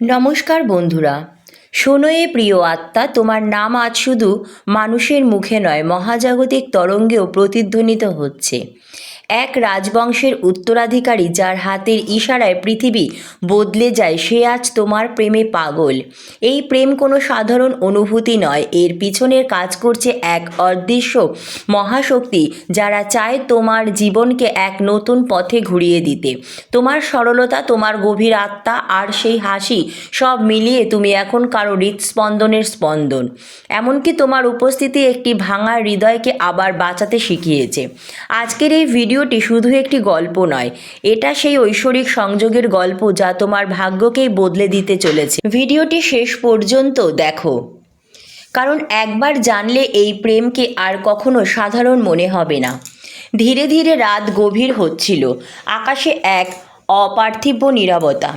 নমস্কার বন্ধুরা। শোনো প্রিয় আত্মা, তোমার নাম আজ শুধু মানুষের মুখে নয়, মহাজাগতিক তরঙ্গেও প্রতিধ্বনিত হচ্ছে। এক রাজবংশের উত্তরাধিকারী যার হাতের ইশারায় পৃথিবী বদলে যায়, সে আজ তোমার প্রেমে পাগল। এই প্রেম কোনো সাধারণ অনুভূতি নয়। এর পিছনের কাজ করছে এক অদৃশ্য মহাশক্তি যারা চায় তোমার জীবনকে এক নতুন পথে ঘুরিয়ে দিতে। তোমার সরলতা, তোমার গভীর আত্মা আর সেই হাসি সব মিলিয়ে তুমি এখন কারও হৃদস্পন্দনের স্পন্দন। এমনকি তোমার উপস্থিতি একটি ভাঙা হৃদয়কে আবার বাঁচাতে শিখিয়েছে। আজকের এই ভিডিওটি শুধু একটি গল্প নয়, এটা সেই ঐশ্বরিক সংযোগের গল্প যা তোমার ভাগ্যকেই বদলে দিতে চলেছে। ভিডিওটি শেষ পর্যন্ত দেখো। কারণ একবার জানলে এই প্রেমকে আর কখনো সাধারণ মনে হবে না। ধীরে ধীরে রাত গভীর হচ্ছিল। আকাশে এক অপার্থিব নীরবতা।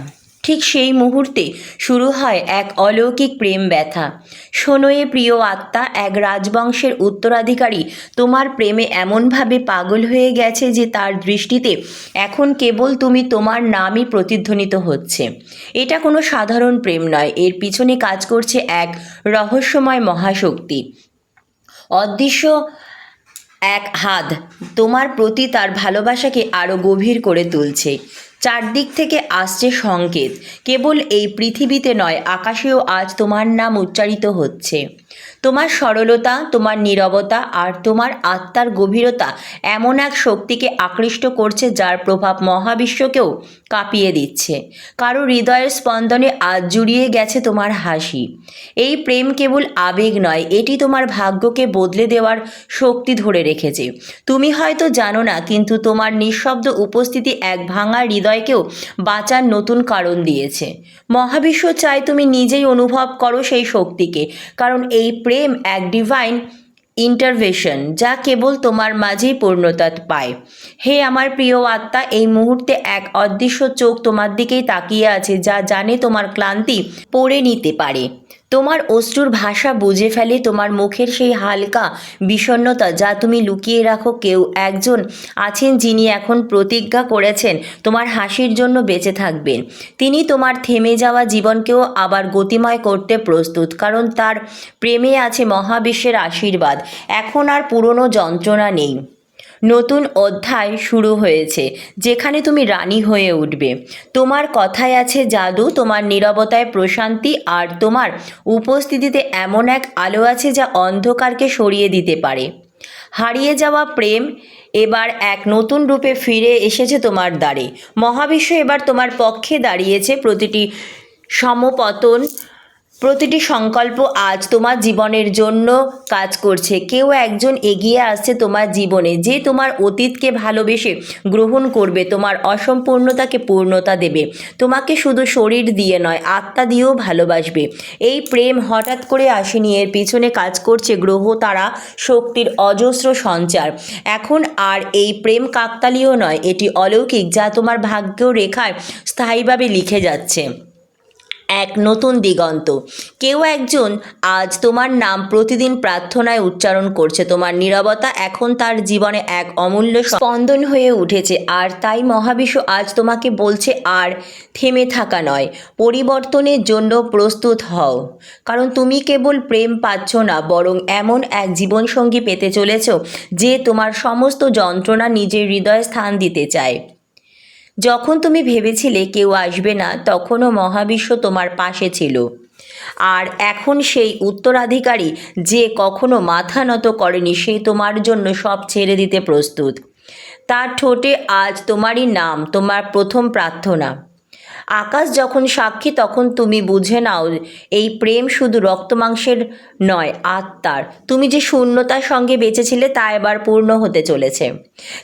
ঠিক সেই মুহূর্তে শুরু হয় এক অলৌকিক প্রেম ব্যথা। শোনোয়ে প্রিয় আত্মা, এক রাজবংশের উত্তরাধিকারী, তোমার প্রেমে এমনভাবে পাগল হয়ে গেছে যে তার দৃষ্টিতে এখন কেবল তুমি তোমার নামই প্রতিধ্বনিত হচ্ছে। এটা কোনো সাধারণ প্রেম নয়, এর পিছনে কাজ করছে এক রহস্যময় মহাশক্তি। অদৃশ্য এক হাত, তোমার প্রতি তার ভালোবাসাকে আরও গভীর করে তুলছে। চারদিক থেকে আসছে সংকেত। কেবল এই পৃথিবীতে নয় আকাশেও আজ তোমার নাম উচ্চারিত হচ্ছে। তোমার সরলতা, তোমার নীরবতা আর তোমার আত্মার গভীরতা এমন এক শক্তিকে আকৃষ্ট করছে যার প্রভাব মহাবিশ্বকেও কাঁপিয়ে দিচ্ছে। কারও হৃদয়ের স্পন্দনে আজ জুড়িয়ে গেছে তোমার হাসি। এই প্রেম কেবল আবেগ নয়, এটি তোমার ভাগ্যকে বদলে দেওয়ার শক্তি ধরে রেখেছে। তুমি হয়তো জানো না, কিন্তু তোমার নিঃশব্দ উপস্থিতি এক ভাঙা হৃদয়কেও বাঁচার নতুন কারণ দিয়েছে। মহাবিশ্ব চায় তুমি নিজেই অনুভব করো সেই শক্তিকে, কারণ এই প্রেম এক ডিভাইন ইন্টারভেশন যা কেবল তোমার মাঝেই পূর্ণতা পায়। হে আমার প্রিয় আত্মা, এই মুহূর্তে এক অদৃশ্য চোখ তোমার দিকেই তাকিয়ে আছে যা জানে তোমার ক্লান্তি পড়ে নিতে পারে। তোমার অশ্রুর ভাষা বুঝে ফেলে তোমার মুখের সেই হালকা বিষণ্ণতা যা তুমি লুকিয়ে রাখো কেউ একজন আছেন যিনি এখন প্রতিজ্ঞা করেছেন তোমার হাসির জন্য বেঁচে থাকবেন। তিনি তোমার থেমে যাওয়া জীবনকেও আবার গতিময় করতে প্রস্তুত, কারণ তার প্রেমে আছে মহাবিশ্বের আশীর্বাদ। এখন আর পুরনো যন্ত্রণা নেই। নতুন অধ্যায় শুরু হয়েছে, যেখানে তুমি রানী হয়ে উঠবে। তোমার কথায় আছে জাদু, তোমার নীরবতায় প্রশান্তি, আর তোমার উপস্থিতিতে এমন এক আলো আছে যা অন্ধকারকে সরিয়ে দিতে পারে। হারিয়ে যাওয়া প্রেম এবার এক নতুন রূপে ফিরে এসেছে তোমার দ্বারে। মহাবিশ্ব এবার তোমার পক্ষে দাঁড়িয়েছে প্রতিটি সমপতন প্রতিটি সংকল্প আজ তোমার জীবনের জন্য কাজ করছে। কেউ একজন এগিয়ে আসছে তোমার জীবনে, যে তোমার অতীতকে ভালোবেসে গ্রহণ করবে, তোমার অসম্পূর্ণতাকে পূর্ণতা দেবে। তোমাকে শুধু শরীর দিয়ে নয়, আত্মা দিয়েও ভালোবাসবে। এই প্রেম হঠাৎ করে আসেনি, এর পিছনে কাজ করছে গ্রহ, তারা শক্তির অজস্র সঞ্চার। এখন আর এই প্রেম কাকতালীয় নয়, এটি অলৌকিক, যা তোমার ভাগ্য রেখায় স্থায়ীভাবে লিখে যাচ্ছে। এক নতুন দিগন্ত। কেউ একজন আজ তোমার নাম প্রতিদিন প্রার্থনায় উচ্চারণ করছে। তোমার নীরবতা এখন তার জীবনে এক অমূল্য স্পন্দন হয়ে উঠেছে। আর তাই মহাবিশ্ব আজ তোমাকে বলছে, আর থেমে থাকা নয়, পরিবর্তনের জন্য প্রস্তুত হও। কারণ তুমি কেবল প্রেম পাচ্ছ না, বরং এমন এক জীবনসঙ্গী পেতে চলেছ, যে তোমার সমস্ত যন্ত্রণা নিজের হৃদয়ে স্থান দিতে চায়। যখন তুমি ভেবেছিলে কেউ আসবে না, তখনও মহাবিশ্ব তোমার পাশে ছিল। আর এখন সেই উত্তরাধিকারী যে কখনো মাথা নত করেনি, সে তোমার জন্য সব ছেড়ে দিতে প্রস্তুত। তার ঠোঁটে আজ তোমারই নাম, তোমার প্রথম প্রার্থনা। আকাশ যখন সাক্ষী, তখন তুমি বুঝে নাও, এই প্রেম শুধু রক্তমাংসের নয়, আত্মার। তুমি যে শূন্যতার সঙ্গে বেঁচেছিলে, তা এবার পূর্ণ হতে চলেছে।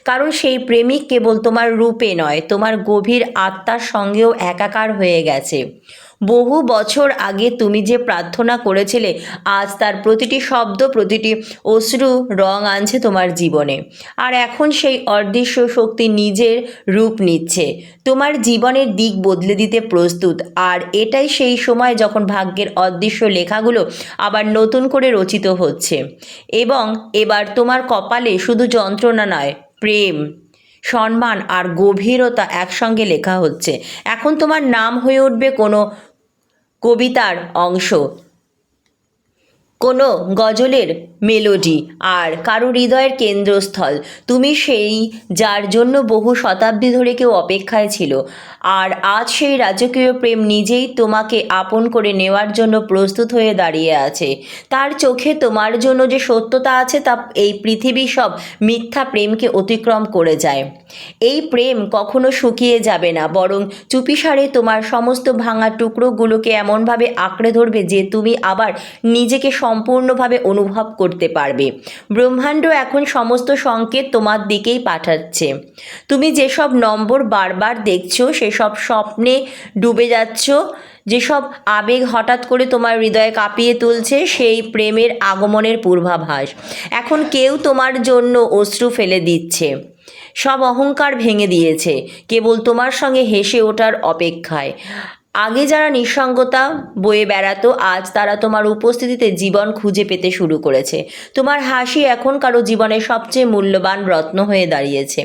কারণ সেই প্রেমিক কেবল তোমার রূপে নয়, তোমার গভীর আত্মার সঙ্গেও একাকার হয়ে গেছে। বহু বছর আগে তুমি যে প্রার্থনা করেছিলে, আজ তার প্রতিটি শব্দ, প্রতিটি অশ্রু রং আনছে তোমার জীবনে। আর এখন সেই অদৃশ্য শক্তি নিজের রূপ নিচ্ছে। তোমার জীবনের দিক বদলে দিতে প্রস্তুত। আর এটাই সেই সময় যখন ভাগ্যের অদৃশ্য লেখাগুলো আবার নতুন করে রচিত হচ্ছে। এবং এবার তোমার কপালে শুধু যন্ত্রণা নয়, প্রেম, সম্মান আর গভীরতা একসঙ্গে লেখা হচ্ছে। এখন তোমার নাম হয়ে উঠবে কোনো কবিতার অংশ। কোনো গজলের মেলোডি আর কারও হৃদয়ের কেন্দ্রস্থল। তুমি সেই যার জন্য বহু শতাব্দী ধরে কেউ অপেক্ষায় ছিল। আর আজ সেই রাজকীয় প্রেম নিজেই তোমাকে আপন করে নেওয়ার জন্য প্রস্তুত হয়ে দাঁড়িয়ে আছে। তার চোখে তোমার জন্য যে সত্যতা আছে তা এই পৃথিবী সব মিথ্যা প্রেমকে অতিক্রম করে যায়। এই প্রেম কখনো শুকিয়ে যাবে না, বরং চুপিসারে তোমার সমস্ত ভাঙা টুকরোগুলোকে এমনভাবে আঁকড়ে ধরবে যে তুমি আবার নিজেকে সম্পূর্ণভাবে অনুভব করতে পারবে। ব্রহ্মাণ্ড এখন সমস্ত সংকেত তোমার দিকেই পাঠাচ্ছে। তুমি যেসব নম্বর বারবার দেখছ, সেসব স্বপ্নে ডুবে যাচ্ছ, যেসব আবেগ হঠাৎ করে তোমার হৃদয়ে কাঁপিয়ে তুলছে, সেই প্রেমের আগমনের পূর্বাভাস। এখন কেউ তোমার জন্য অশ্রু ফেলে দিচ্ছে। সব অহংকার ভেঙে দিয়েছে। কেবল তোমার সঙ্গে হেসে ওঠার অপেক্ষায়। আগে যারা নিঃসঙ্গতা বয়ে বেড়াতো, আজ তারা তোমার উপস্থিতিতে জীবন খুঁজে পেতে শুরু করেছে। তোমার হাসি এখন কারও জীবনের সবচেয়ে মূল্যবান রত্ন হয়ে দাঁড়িয়েছে।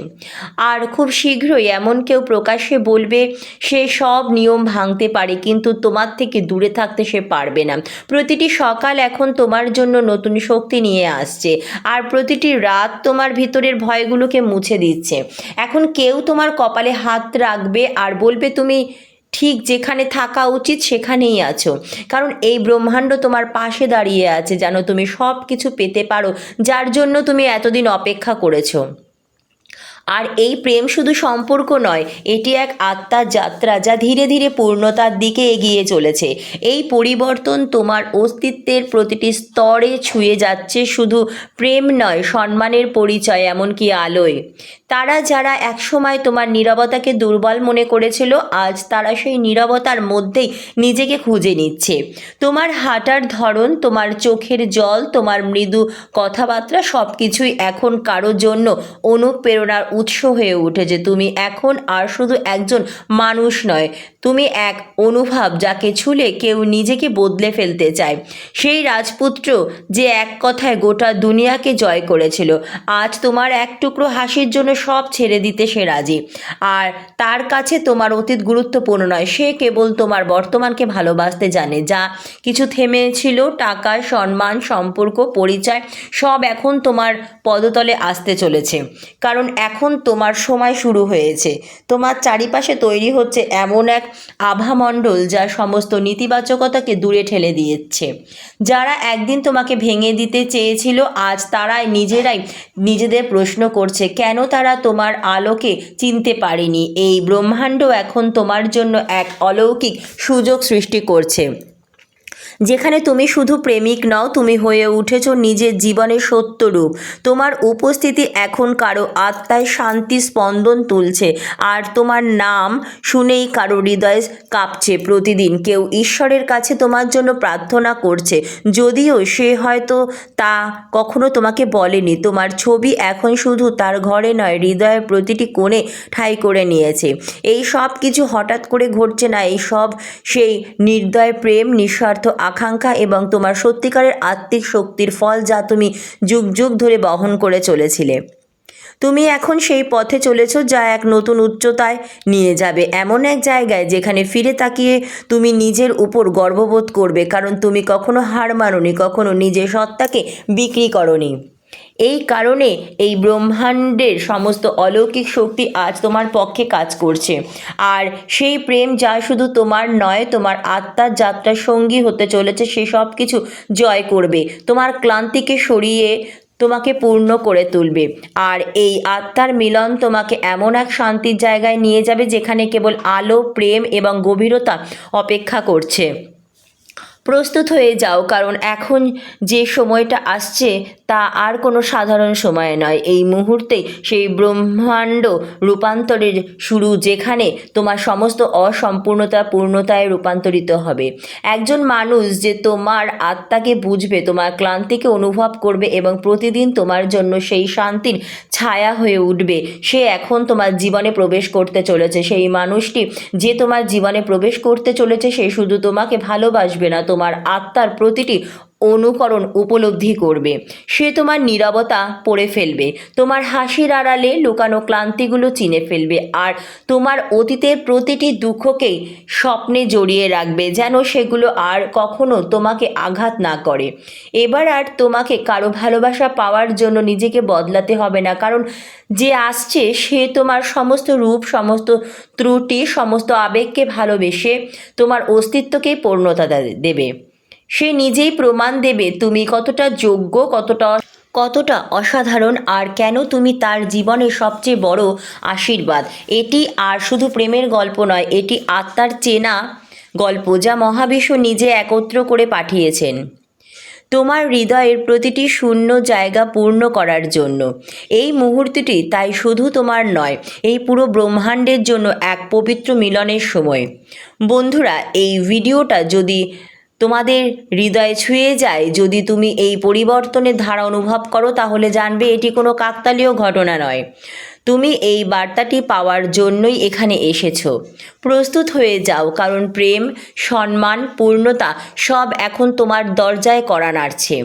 আর খুব শীঘ্রই এমন কেউ প্রকাশ্যে বলবে, সে সব নিয়ম ভাঙতে পারে, কিন্তু তোমার থেকে দূরে থাকতে সে পারবে না। প্রতিটি সকাল এখন তোমার জন্য নতুন শক্তি নিয়ে আসছে, আর প্রতিটি রাত তোমার ভিতরের ভয়গুলোকে মুছে দিচ্ছে। এখন কেউ তোমার কপালে হাত রাখবে আর বলবে, তুমি ঠিক যেখানে থাকা উচিত সেখানেই আছো। কারণ এই ব্রহ্মাণ্ড তোমার পাশে দাঁড়িয়ে আছে, যেন তুমি সব কিছু পেতে পারো, যার জন্য তুমি এতদিন অপেক্ষা করেছ। আর এই প্রেম শুধু সম্পর্ক নয়, এটি এক আত্মার যাত্রা যা ধীরে ধীরে পূর্ণতার দিকে এগিয়ে চলেছে। এই পরিবর্তন তোমার অস্তিত্বের প্রতিটি স্তরে ছুঁয়ে যাচ্ছে, শুধু প্রেম নয়, সম্মানের পরিচয়, এমনকি আলোয়। তারা যারা একসময় তোমার নীরবতাকে দুর্বল মনে করেছিল, আজ তারা সেই নীরবতার মধ্যেই নিজেকে খুঁজে নিচ্ছে। তোমার হাঁটার ধরন, তোমার চোখের জল, তোমার মৃদু কথাবার্তা সব কিছুই এখন কারও জন্য অনুপ্রেরণার উৎস হয়ে উঠেছে তুমি এখন আর শুধু একজন মানুষ নয়, তুমি এক অনুভব যাকে ছুলে কেউ নিজেকে বদলে ফেলতে চায়। সেই রাজপুত্র যে এক কথায় গোটা দুনিয়াকে জয় করেছিল, আজ তোমার এক টুকরো হাসির জন্য সব ছেড়ে দিতে সে রাজি। আর তার কাছে তোমার অতীত গুরুত্বপূর্ণ নয়, সে কেবল তোমার বর্তমানকে ভালোবাসতে জানে, যা কিছু থেমেছিল, টাকা, সম্মান, সম্পর্ক, পরিচয়, সব এখন তোমার পদতলে আসতে চলেছে। কারণ এখন তোমার সময় শুরু হয়েছে। তোমার চারিপাশে তৈরি হচ্ছে এমন এক আভামণ্ডল যা সমস্ত নেতিবাচকতাকে দূরে ঠেলে দিয়েছে। যারা একদিন তোমাকে ভেঙে দিতে চেয়েছিল, আজ তারাই নিজেরাই নিজেদের প্রশ্ন করছে, কেন তারা তোমার আলোকে চিনতে পারেনি? এই ব্রহ্মাণ্ড এখন তোমার জন্য এক অলৌকিক সুযোগ সৃষ্টি করছে। যেখানে তুমি শুধু প্রেমিক নও, তুমি হয়ে উঠেছো নিজের জীবনের সত্যরূপ। তোমার উপস্থিতি এখন কারও আত্মায় শান্তি স্পন্দন তুলছে, আর তোমার নাম শুনেই কারও হৃদয় কাঁপছে প্রতিদিন। কেউ ঈশ্বরের কাছে তোমার জন্য প্রার্থনা করছে, যদিও সে হয়তো তা কখনো তোমাকে বলেনি। তোমার ছবি এখন শুধু তার ঘরে নয়, হৃদয়ের প্রতিটি কোণে ঠাঁই করে নিয়েছে। এই সব কিছু হঠাৎ করে ঘটছে না, এই সব সেই নির্দয় প্রেম, নিঃস্বার্থ আকাঙ্ক্ষা এবং তোমার সত্যিকারের আত্মিক শক্তির ফল যা তুমি যুগ যুগ ধরে বহন করে চলেছিলে। তুমি এখন সেই পথে চলেছ যা এক নতুন উচ্চতায় নিয়ে যাবে। এমন এক জায়গায় যেখানে ফিরে তাকিয়ে তুমি নিজের উপর গর্ববোধ করবে, কারণ তুমি কখনো হার মানোনি, কখনো নিজের সত্তাকে বিক্রি করনি। এই কারণে এই ব্রহ্মাণ্ডের সমস্ত অলৌকিক শক্তি আজ তোমার পক্ষে কাজ করছে। আর সেই প্রেম যা শুধু তোমার নয়, তোমার আত্মার যাত্রার সঙ্গী হতে চলেছে, সে সব কিছু জয় করবে। তোমার ক্লান্তিকে সরিয়ে তোমাকে পূর্ণ করে তুলবে। আর এই আত্মার মিলন তোমাকে এমন এক শান্তির জায়গায় নিয়ে যাবে, যেখানে কেবল আলো, প্রেম এবং গভীরতা অপেক্ষা করছে। প্রস্তুত হয়ে যাও, কারণ এখন যে সময়টা আসছে তা আর কোনো সাধারণ সময় নয়। এই মুহূর্তেই সেই ব্রহ্মাণ্ড রূপান্তরের শুরু, যেখানে তোমার সমস্ত অসম্পূর্ণতা পূর্ণতায় রূপান্তরিত হবে। একজন মানুষ যে তোমার আত্মাকে বুঝবে, তোমার ক্লান্তিকে অনুভব করবে এবং প্রতিদিন তোমার জন্য সেই শান্তির ছায়া হয়ে উঠবে, সে এখন তোমার জীবনে প্রবেশ করতে চলেছে। সেই মানুষটি যে তোমার জীবনে প্রবেশ করতে চলেছে, সে শুধু তোমাকে ভালোবাসবে না, তোমার আত্মার প্রতিটি অনুকরণ উপলব্ধি করবে। সে তোমার নীরবতা পড়ে ফেলবে। তোমার হাসির আড়ালে লুকানো ক্লান্তিগুলো চিনে ফেলবে। আর তোমার অতীতের প্রতিটি দুঃখকেই স্বপ্নে জড়িয়ে রাখবে, যেন সেগুলো আর কখনো তোমাকে আঘাত না করে। এবার আর তোমাকে কারও ভালোবাসা পাওয়ার জন্য নিজেকে বদলাতে হবে না, কারণ যে আসছে, সে তোমার সমস্ত রূপ, সমস্ত ত্রুটি, সমস্ত আবেগকে ভালোবেসে তোমার অস্তিত্বকেই পূর্ণতা দেবে। সে নিজেই প্রমাণ দেবে তুমি কতটা যোগ্য, কতটা কতটা অসাধারণ, আর কেন তুমি তার জীবনের সবচেয়ে বড় আশীর্বাদ। এটি আর শুধু প্রেমের গল্প নয়, এটি আত্মার চেনা গল্প যা মহাবিশ্ব নিজে একত্র করে পাঠিয়েছেন। তোমার হৃদয়ের প্রতিটি শূন্য জায়গা পূর্ণ করার জন্য। এই মুহূর্তটি তাই শুধু তোমার নয়, এই পুরো ব্রহ্মাণ্ডের জন্য এক পবিত্র মিলনের সময়। বন্ধুরা, এই ভিডিওটা যদি তোমাদের হৃদয়ে ছুঁয়ে যায়। যদি তুমি এই পরিবর্তনের ধারা অনুভব করো, তাহলে জানবে এটি কোনো কাকতালীয় ঘটনা নয়। তুমি এই বার্তাটি পাওয়ার জন্যই এখানে এসেছ। প্রস্তুত হয়ে যাও, কারণ প্রেম, সম্মান, পূর্ণতা সব এখন তোমার দরজায় করা নাড়ছে।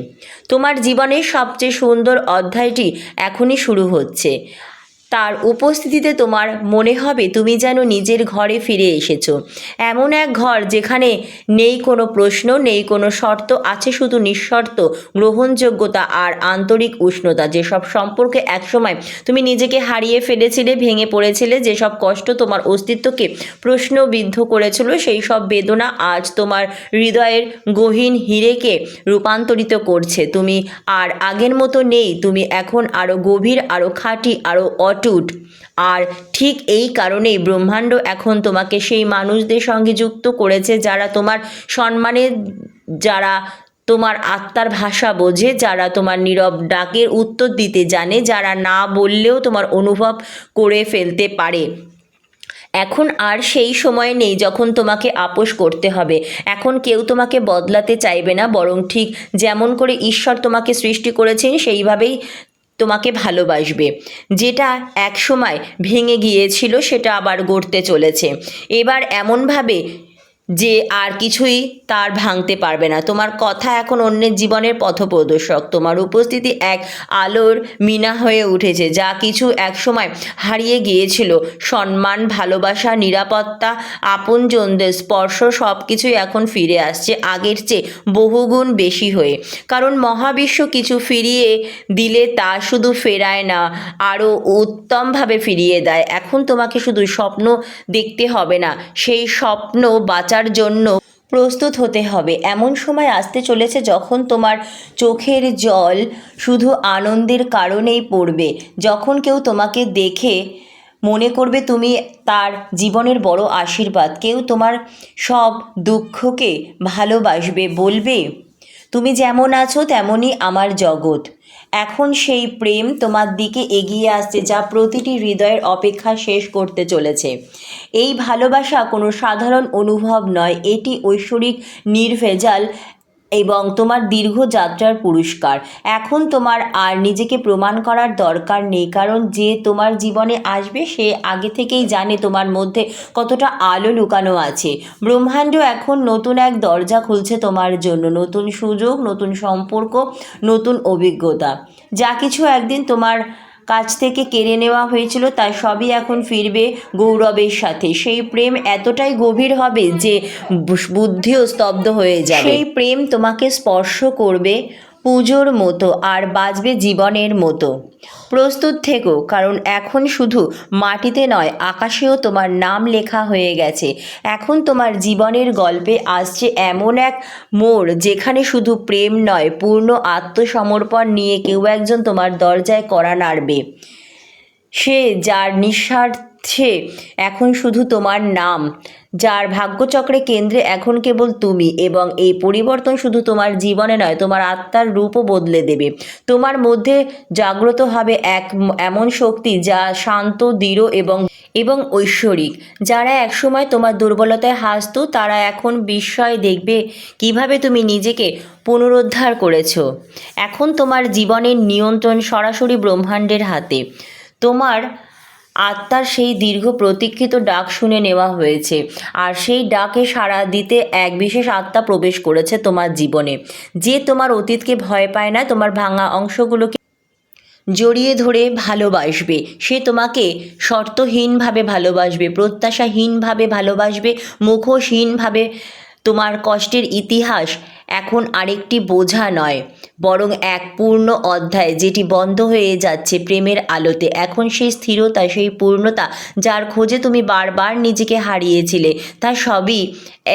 তোমার জীবনের সবচেয়ে সুন্দর অধ্যায়টি এখনই শুরু হচ্ছে। তার উপস্থিতিতে তোমার মনে হবে তুমি যেন নিজের ঘরে ফিরে এসেছ। এমন এক ঘর যেখানে নেই কোনো প্রশ্ন, নেই কোনো শর্ত, আছে শুধু নিঃশর্ত গ্রহণযোগ্যতা আর আন্তরিক উষ্ণতা। যেসব সম্পর্কে একসময় তুমি নিজেকে হারিয়ে ফেলেছিলে, ভেঙে পড়েছিলে, যেসব কষ্ট তোমার অস্তিত্বকে প্রশ্নবিদ্ধ করেছিল, সেই সব বেদনা আজ তোমার হৃদয়ের গহীন হিরেকে রূপান্তরিত করছে। তুমি আর আগের মতো নেই, তুমি এখন আরও গভীর আরও খাঁটি আরও অটুট। আর ঠিক এই কারণেই ব্রহ্মাণ্ড এখন তোমাকে সেই মানুষদের সঙ্গে যুক্ত করেছে যারা তোমার সম্মানের যারা তোমার আত্মার ভাষা বোঝে, যারা তোমার নীরব ডাকের উত্তর দিতে জানে, যারা না বললেও তোমার অনুভব করে ফেলতে পারে। এখন আর সেই সময় নেই যখন তোমাকে আপোষ করতে হবে। এখন কেউ তোমাকে বদলাতে চাইবে না, বরং ঠিক যেমন করে ঈশ্বর তোমাকে সৃষ্টি করেছেন, সেইভাবেই তোমাকে ভালোবাসবে। যেটা এক সময় ভেঙে গিয়েছিল সেটা আবার গড়তে চলেছে। এবার এমনভাবে যে আর কিছুই তার ভাঙতে পারবে না। তোমার কথা এখন অন্যের জীবনের পথপ্রদর্শক। তোমার উপস্থিতি এক আলোর মিনা হয়ে উঠেছে। যা কিছু একসময় হারিয়ে গিয়েছিল। সম্মান, ভালোবাসা, নিরাপত্তা, আপনজনদের স্পর্শ সব কিছুই এখন ফিরে আসছে আগের চেয়ে বহুগুণ বেশি হয়ে। কারণ মহাবিশ্ব কিছু ফিরিয়ে দিলে তা শুধু ফেরায় না, আরও উত্তমভাবে ফিরিয়ে দেয়। এখন তোমাকে শুধু স্বপ্ন দেখতে হবে না, সেই স্বপ্ন বাঁচার জন্য প্রস্তুত হতে হবে। এমন সময় আসতে চলেছে যখন তোমার চোখের জল শুধু আনন্দের কারণেই পড়বে। যখন কেউ তোমাকে দেখে মনে করবে তুমি তার জীবনের বড় আশীর্বাদ, কেউ তোমার সব দুঃখকে ভালোবাসবে, বলবে, তুমি যেমন আছো তেমনই আমার জগৎ। এখন সেই প্রেম তোমার দিকে এগিয়ে আসছে, যা প্রতিটি হৃদয়ের অপেক্ষা শেষ করতে চলেছে। এই ভালোবাসা কোনো সাধারণ অনুভব নয়, এটি ঐশ্বরিক নির্ভেজাল এবং তোমার দীর্ঘ যাত্রার পুরস্কার। এখন তোমার আর নিজেকে প্রমাণ করার দরকার নেই, কারণ যে তোমার জীবনে আসবে, সে আগে থেকেই জানে তোমার মধ্যে কতটা আলো লুকানো আছে। ব্রহ্মাণ্ড এখন নতুন এক দরজা খুলছে তোমার জন্য, নতুন সুযোগ, নতুন সম্পর্ক, নতুন অভিজ্ঞতা। যা কিছু একদিন তোমার কাছ থেকে কেড়ে নেওয়া হয়েছিল, তা সবই এখন ফিরবে গৌরবের সাথে। সেই প্রেম এতটাই গভীর হবে যে বুদ্ধিও স্তব্ধ হয়ে যাবে। সেই প্রেম তোমাকে স্পর্শ করবে পুজোর মতো আর বাজবে জীবনের মতো। প্রস্তুত থেকো, কারণ এখন শুধু মাটিতে নয়, আকাশেও তোমার নাম লেখা হয়ে গেছে। এখন তোমার জীবনের গল্পে আসছে এমন এক মোড় যেখানে শুধু প্রেম নয়, পূর্ণ আত্মসমর্পণ নিয়ে কেউ একজন তোমার দরজায় করা নাড়বে। সে যার নিঃস্বার্থে এখন শুধু তোমার নাম। যার ভাগ্যচক্রে কেন্দ্রে এখন কেবল তুমি এবং এই পরিবর্তন শুধু তোমার জীবনে নয়, তোমার আত্মার রূপও বদলে দেবে। তোমার মধ্যে জাগ্রত হবে এক এমন শক্তি যা শান্ত, দৃঢ় এবং এবং ঐশ্বরিক। যারা একসময় তোমার দুর্বলতায় হাসত, তারা এখন বিস্ময় দেখবে কীভাবে তুমি নিজেকে পুনরুদ্ধার করেছ। এখন তোমার জীবনের নিয়ন্ত্রণ সরাসরি ব্রহ্মাণ্ডের হাতে। তোমার আত্মার সেই দীর্ঘ প্রতীক্ষিত ডাক শুনে নেওয়া হয়েছে। আর সেই ডাকে সাড়া দিতে এক বিশেষ আত্মা প্রবেশ করেছে তোমার জীবনে। যে তোমার অতীতকে ভয় পায় না, তোমার ভাঙা অংশগুলোকে জড়িয়ে ধরে ভালোবাসবে। সে তোমাকে শর্তহীনভাবে ভালোবাসবে, প্রত্যাশাহীনভাবে ভালোবাসবে, মুখোশহীনভাবে তোমার কষ্টের ইতিহাস এখন আরেকটি বোঝা নয়, বরং এক পূর্ণ অধ্যায় যেটি বন্ধ হয়ে যাচ্ছে প্রেমের আলোতে। এখন সেই স্থিরতা, সেই পূর্ণতা যার খোঁজে তুমি বারবার নিজেকে হারিয়েছিলে, তা সবই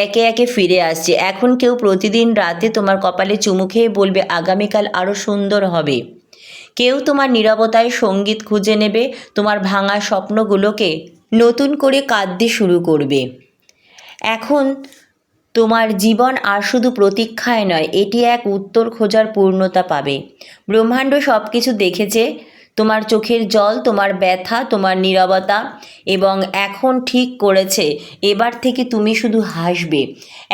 একে একে ফিরে আসছে। এখন কেউ প্রতিদিন রাতে তোমার কপালে চুমু খেয়ে বলবে, আগামীকাল আরও সুন্দর হবে। কেউ তোমার নীরবতায় সংগীত খুঁজে নেবে, তোমার ভাঙা স্বপ্নগুলোকে নতুন করে কাঁদতে শুরু করবে। এখন তোমার জীবন আর শুধু প্রতীক্ষায় নয়, এটি এক উত্তর খোঁজার পূর্ণতা পাবে। ব্রহ্মাণ্ড সব কিছু দেখেছে, তোমার চোখের জল, তোমার ব্যথা, তোমার নীরবতা, এবং এখন ঠিক করেছে, এবার থেকে তুমি শুধু হাসবে।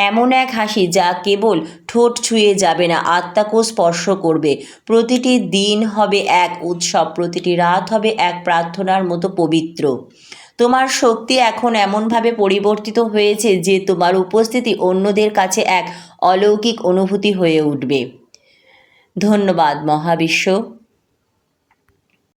এমন এক হাসি যা কেবল ঠোঁট ছুঁয়ে যাবে না, আত্মাকেও স্পর্শ করবে। প্রতিটি দিন হবে এক উৎসব, প্রতিটি রাত হবে এক প্রার্থনার মতো পবিত্র। তোমার শক্তি এখন এমনভাবে পরিবর্তিত হয়েছে যে তোমার উপস্থিতি অন্যদের কাছে এক অলৌকিক অনুভূতি হয়ে উঠবে। ধন্যবাদ মহাবিশ্ব।